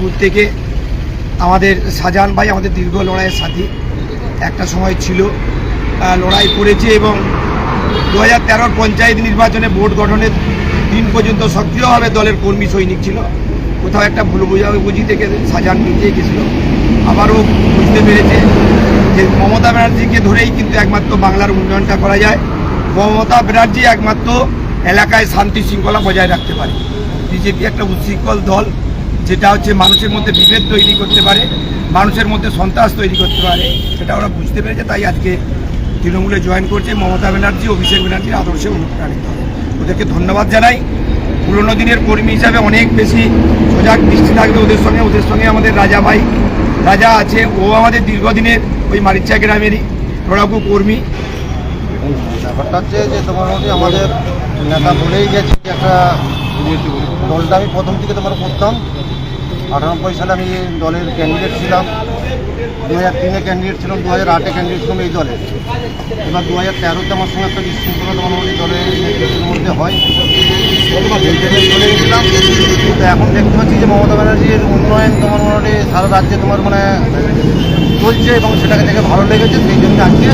Booth থেকে আমাদের শাহজাহান ভাই, আমাদের দীর্ঘ লড়াইয়ের সাথী। একটা সময় ছিল লড়াই করেছে এবং দু হাজার পঞ্চায়েত নির্বাচনে ভোট গঠনের দিন পর্যন্ত সক্রিয়ভাবে দলের কর্মী সৈনিক ছিল। কোথাও একটা ভুল বুঝাবুঝি থেকে শাহজাহান নিজেই গেছিল। আবারও বুঝতে পেরেছে যে মমতা ব্যানার্জিকে ধরেই কিন্তু একমাত্র বাংলার উন্নয়নটা করা যায়। মমতা ব্যানার্জি একমাত্র এলাকায় শান্তি শৃঙ্খলা বজায় রাখতে পারে। বিজেপি একটা উচ্ছৃঙ্খল দল যেটা হচ্ছে মানুষের মধ্যে বিভেদ তৈরি করতে পারে, মানুষের মধ্যে সন্ত্রাস তৈরি করতে পারে, সেটা ওরা বুঝতে পেরেছে, তাই আজকে তৃণমূলে জয়েন করছে মমতা ব্যানার্জি অভিষেক ব্যানার্জির আদর্শে অনুপ্রাণিত। ওদেরকে ধন্যবাদ জানাই। পুরনো দিনের কর্মী হিসাবে অনেক বেশি সজাগ দৃষ্টি থাকবে ওদের সঙ্গে ওদের সঙ্গে আমাদের রাজা ভাই, রাজা আছে, ও আমাদের দীর্ঘদিনের ওই মারিচা গ্রামেরই লড়াকু কর্মী। ব্যাপারটা হচ্ছে যে তোমার মধ্যে আমাদের নেতা বলেই গেছে একটা দলটা আমি প্রথম থেকে তোমার করতাম। আটানব্বই সালে আমি দলের ক্যান্ডিডেট ছিলাম। দু হাজার তিনে ক্যান্ডিডেট ছিলাম দু হাজার আটে ক্যান্ডিডেট ছিলাম এই দলের এবার দু হাজার তেরোতে আমার সঙ্গে একটা বিশৃঙ্খলা তোমার দলের নেতৃত্বের মধ্যে হয়। চলে এখন দেখতে পাচ্ছি যে মমতা ব্যানার্জির উন্নয়ন তোমার মোটামুটি সারা রাজ্যে তোমার মানে চলছে এবং সেটাকে দেখে ভালো লেগেছে। সেই জন্য আজকে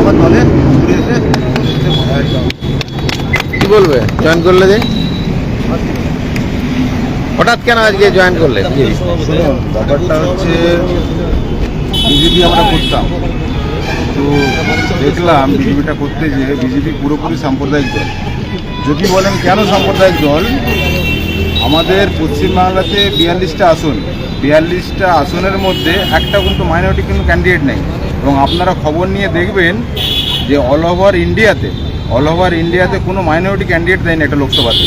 আমার দলে ঘুরে এসে কি বলবে? জয়েন করলে যে? হঠাৎ কেন আজকে জয়েন করলে? শুনুন, ব্যাপারটা হচ্ছে বিজেপি আমরা করতাম। তো দেখলাম বিজেপিটা করতে যে বিজেপি পুরোপুরি সাম্প্রদায়িক দল। যদি বলেন কেন সাম্প্রদায়িক দল? আমাদের পশ্চিমবাংলাতে বিয়াল্লিশটা আসন। বিয়াল্লিশটা আসনের মধ্যে একটা কিন্তু মাইনরিটি কিন্তু ক্যান্ডিডেট নেই। এবং আপনারা খবর নিয়ে দেখবেন যে অল ওভার ইন্ডিয়াতে অল ওভার ইন্ডিয়াতে কোনো মাইনরিটি ক্যান্ডিডেট দেয় না একটা লোকসভাতে।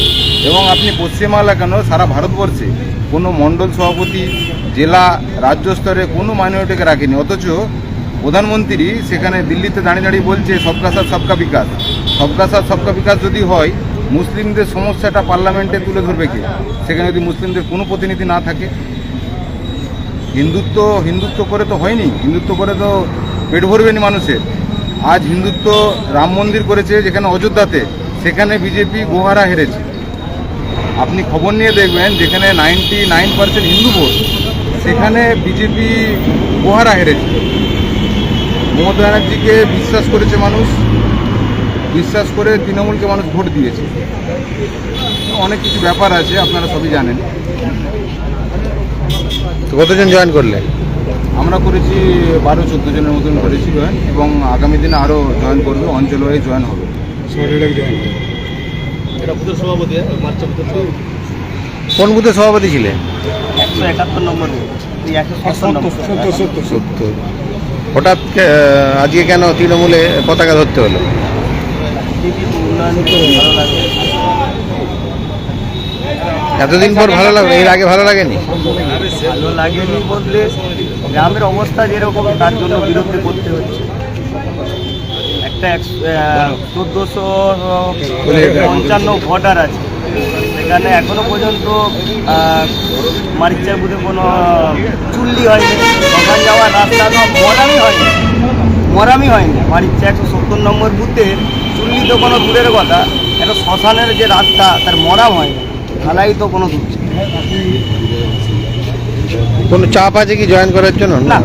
এবং আপনি পশ্চিমবাংলা কেন? সারা ভারতবর্ষে কোনো মণ্ডল সভাপতি, জেলা, রাজ্য স্তরে কোনো মাইনরিটিকে রাখেনি। অথচ প্রধানমন্ত্রী সেখানে দিল্লিতে দাঁড়িয়ে দাঁড়িয়ে বলছে সবকা সাথ সবকা বিকাশ। সবকা সাথ সবকা বিকাশ যদি হয়, মুসলিমদের সমস্যাটা পার্লামেন্টে তুলে ধরবে কে? সেখানে যদি মুসলিমদের কোনো প্রতিনিধি না থাকে? হিন্দুত্ব হিন্দুত্ব করে তো হয়নি। হিন্দুত্ব করে তো পেট ভরবেনি মানুষের। আজ হিন্দুত্ব রাম মন্দির করেছে যেখানে অযোধ্যাতে, সেখানে বিজেপি গোহারা হেরেছে। আপনি খবর নিয়ে দেখবেন যেখানে ninety nine percent Hindu vote, সেখানে বিজেপি গোহারা হেরেছে। মমতা ব্যানার্জিকে বিশ্বাস করেছে মানুষ, বিশ্বাস করে তৃণমূলকে মানুষ ভোট দিয়েছে। অনেক কিছু ব্যাপার আছে, আপনারা সবই জানেন। কতজন জয়েন করলে? আমরা করেছি বারো চোদ্দ জনের মতন করেছি জয়েন এবং আগামী দিনে আরও জয়েন করবে অঞ্চল হয়ে জয়েন হবে। কোন বুথে সভাপতি ছিলেন একশো একাত্তর নম্বর সত্তর হঠাৎ আজকে কেন তৃণমূলে পতাকা ধরতে হলো? এতদিন পর ভালো লাগল এর আগে ভালো লাগেনি? ভালো লাগেনি বললে গ্রামের অবস্থা যেরকম তার জন্য বিরুদ্ধে করতে হচ্ছে। একটা চোদ্দোশো পঞ্চান্ন ভোটার আছে। সেখানে এখনও পর্যন্ত মারিচার বুধে কোনো চুল্লি হয়নি। দোকান যাওয়ার রাস্তা তো মরামি হয়নি। মরামি হয়নি। মারিচা একশো সত্তর নম্বর বুথে চুল্লি তো কোনো দূরের কথা। একটা শ্মশানের যে রাস্তা তার মরাম হয়নি। ঢালাই তো কোনো দূর। কোনো চাপ আছে কি জয়েন করার জন্য? না।